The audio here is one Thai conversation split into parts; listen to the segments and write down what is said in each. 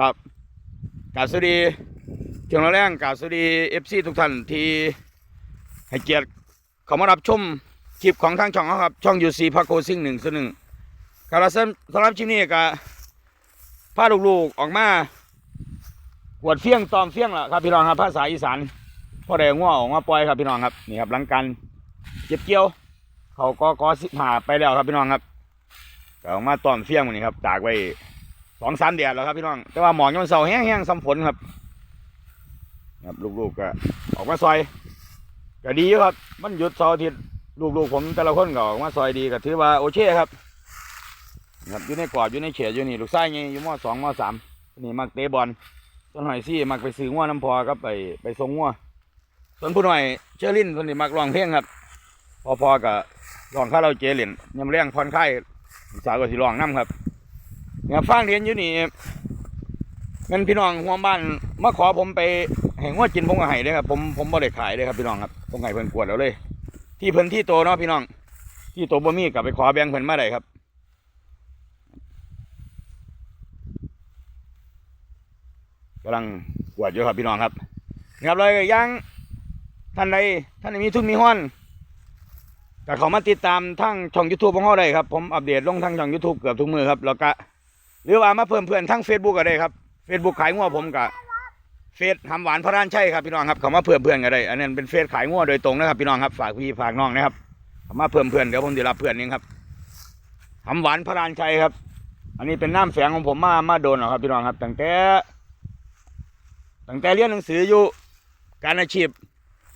ครับกาบสวัสดีเชียงรายแรงกาบสวัสดีเอฟซีทุกท่านที่ให้เกียรติเขามารับชมคลิปของทางช่องครับ ช่องยูซีพาโกซิงหนึ่งส่วนหนึ่งครับสำสำหรับคลิปนี้ก็พาลูกๆออกมากวดเฟี้ยงตอมเฟี้ยงล่ะครับพี่น้องครับภาษาอีสานพ่อแดงง้อออกมาปล่อยครับพี่น้องครับนี่ครับหลังการเก็บเกี่ยว เขาก็ก็สิบหาไปแล้วครับพี่น้องครับก็ออกมาตอมเฟี้ยงวันนี้ครับตากไว้ องสามเดือนแล้วครับพี่น้อง แต่ว่าหมอกยังเสาแห้งๆซ้ำฝนครับ ครับลูกๆก็ออกมาซอยก็ดีอยู่ครับ มันหยุดเสาร์อาทิตย์ลูกๆผมแต่ละคนก็ออกมาซอยดีก็ถือว่าโอเคครับครับอยู่ในกรอบอยู่ในเขตอยู่นี่ลูกชายไงอยู่มสองมสามนี่มักเตะบอลส่วนหอยซี่มักไปซื้อง้วน้ำพอก็ไปไปส่งง้วส่วนผู้หน่อยเชอรินคนนี้มักร้องเพลงครับ พอๆกับร้องคาราเกะเล่ยำเลี้ยงผ่อนคลายลูกสาวก็สิร้องน้ำครับ เนี่ยฟังเรียนอยู่นี่เงินพี่น้องหัวบ้านมาขอผมไปให้งวดกินผมก็ให้เลยครับผมผมบ่ได้ขายเลยครับพี่น้องครับผมให้เพิ่นกวดแล้วเลย ที่เพิ่นที่โตเนาะพี่น้อง ที่โตบ่มีกลับไปขอแบ่งเพิ่นมาได้ครับกำลังกวดอยู่ครับพี่น้องครับนะครับเลยยังท่านใดท่านใดมีทุนมีห้อนก็เขามาติดตามทั้งช่อง YouTube ของเขาได้ครับ ผมอัปเดตลงทั้งช่อง YouTube เกือบทุกมือครับ แล้วก็ หรือว่ามาเพิ่มเพื่อนทั้ง Facebook ก็ได้ครับ Facebook ขายงัวผมกับเฟซทำหวานพระรานใช่ครับพี่น้องครับเขามาเพิ่มเพื่อนก็ได้ อันนั้นเป็นเฟซขายงัวโดยตรงนะครับพี่น้องครับฝากพี่ฝากน้องนะครับเขามาเพิ่มเพื่อนเดี๋ยวผมจะรับเพื่อนเองครับทำหวานพระรานชัยครับ อันนี้เป็นน้ำแฝงของผมมามาโดนหรอครับพี่น้องครับตั้งแต่ตั้งแต่เรียนหนังสืออยู่การอาชีพ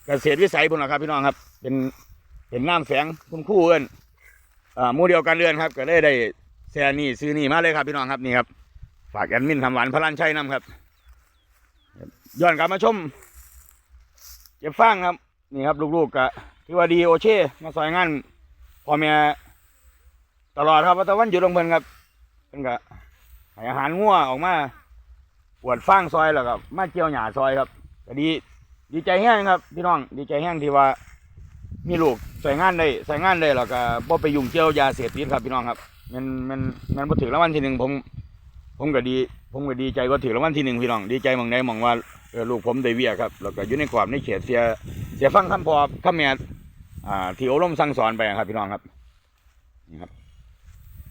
เกษตรวิสัยพุ่นหรอครับพี่น้องครับ เป็นเป็นน้ำแฝงคุณครู่เอิ้นอ่ามู่เดียวกันเรือนครับ ก็เลยได้ แซ่นี่ซื้อนี่มาเลยครับพี่น้องครับนี่ครับ ฝากแอดมินทำหวานพระลันชัยน้ำครับ ย้อนกลับมาชมเก็บฟางครับ นี่ครับ ลูกๆกะถือว่าดีโอเช่มาซอยงานพ่อแม่ตลอดครับว่าแตะวันหยุดลงเพิ่นครับเพิ่นกะให้อาหารงัวออกมาปวดฟางซอยแล้วก็มาเกี่ยวหญ้าซอยครับก็ดีดีใจแห้งครับ พี่น้องดีใจแห้งที่ว่า มีลูกใส่งานได้ใส่งานได้แล้วก็บ่ไปยุ่งเกี่ยวยาเสพติดครับพี่น้องครับ มันมันมันพอถือรางวัลที่หนึ่งผม ผมก็ดี ผมก็ดีใจก็ถือรางวัลที่หนึ่งพี่น้องดีใจหมองใดหมองว่าเออลูกผมได้เวียครับแล้วก็อยู่ในกรอบในเขตเสียเสียฟังคำพอคำแม่อ่าที่อบรมสั่งสอนไปครับ พี่น้องครับนี่ครับ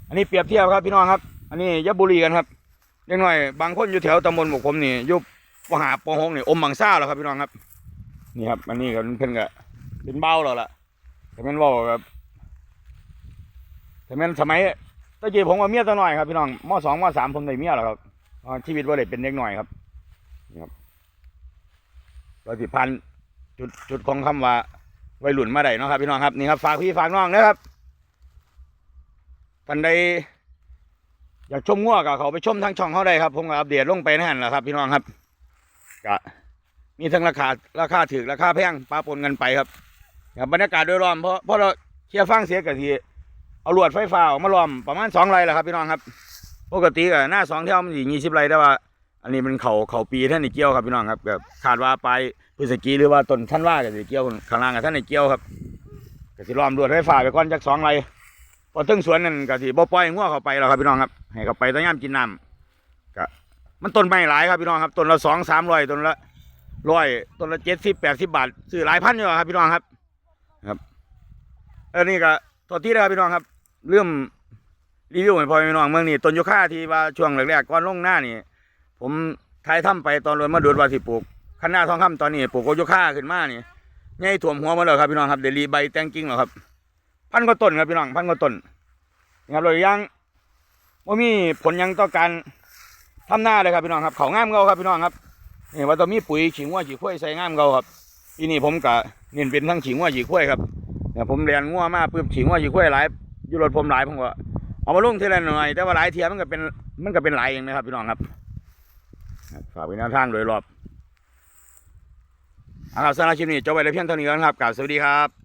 อันนี้เปรียบเทียบครับพี่น้องครับ อันนี้ยะบุรีกันครับเล็กน้อยบางคนอยู่แถวตำบลบุกผมนี่อยุบปหาปหงนี่อมบังซ่าแล้วครับพี่น้องครับ นี่ครับ อันนี้ก็เพิ่นก็เป็นเบ้าแล้วล่ะแต่แม่นเว่าแบบแต่แม่นสมัย ตะกี้ผมกับเมียตัวหน่อยครับพี่น้องมสองมสามผมได้เมียแล้วครับชีวิตว่าได้เป็นเด็กหน่อยครับนี่ครับเราสิพันจุดจุดของคำว่าวัยรุ่นมาได้เนาะครับพี่น้องครับนี่ครับฝากพี่ฝากน้องนะครับท่านใดอยากชมงัวกับเขาไปชมทางช่องเขาได้ครับผมก็อัปเดตลงไปนั่นแหละครับ พี่น้องครับก็มีทั้งราคาราคาถือราคาแพงปลาปนกันไปครับบรรยากาศโดยรวมเพราะเพราะเราเชียร์ฟังเสียกะที เอาลวดไฟฟ้าออกมาล้อมประมาณสองไรแหละครับพี่น้องครับ ปกติก็หน้าสองเท่ามันสี่ยี่สิบไรแต่ว่า อันนี้มันเขาเขาปีท่านในเกี่ยวครับพี่น้องครับก็คาดว่าไปพฤศจิหรือว่าต้นท่านว่าก็จะเกี่ยวข้างล่างกับท่านในเกี่ยวครับก็สิล้อมลวดไฟฟ้าไปก่อนจากสองไรพอถึงสวนนั่นก็สิบ่ปล่อยงัวเข้าไปแล้วครับพี่น้องครับให้เขาไปตอนยามกินน้ำก็มันต้นไม้หลายครับพี่น้องครับต้นละสองสามร้อยต้นละร้อยต้นละเจ็ดสิบแปดสิบบาทซื้อหลายพันอยู่ครับพี่น้องครับครับอันนี้ก็ตัวที่นะครับพี่น้องครับ เรื่องรีวิวให้พ่อแม่พี่น้องเมืองนี่ต้นยูคาที่ว่าช่วงแรกๆก่อนลงหน้านี่ ผมทายถ้ำไปตอนรวนมาดูดว่าสิปลูกคันหน้าทองคำตอนนี้ปลูกโกยูคาขึ้นมานี่ใหญ่ถ่วมหัวมาแล้วครับพี่น้องครับเดลีใบแตงกิ้งแล้วครับ พันกว่าต้นครับพี่น้องพันกว่าต้นนะครับเรายังว่ามีผลยังต่อการทำหน้าเลยครับพี่น้องครับเขางามเงาครับพี่น้องครับนี่ว่าต้องมีปุ๋ยขิงว่าฉีกข้วยใส่งามเงาครับทีนี้ผมกะเน้นเป็นทั้งขิงว่าฉีกข้วยครับเนี่ยผมเรียนงัวมาปื้มขิงว่าฉีข้วยหลาย อยู่รถผมหลายผมก็เอามาลงเท่าหน่อย แต่ว่าหลายเทียมันก็เป็นมันก็เป็นหลายเองนะครับพี่น้องครับฝากไว้แนวทางโดยรอบเอาครับสำหรับคลิปนี้จบไปแล้วเพียงเท่านี้ก่อนครับกล่าวสวัสดีครับ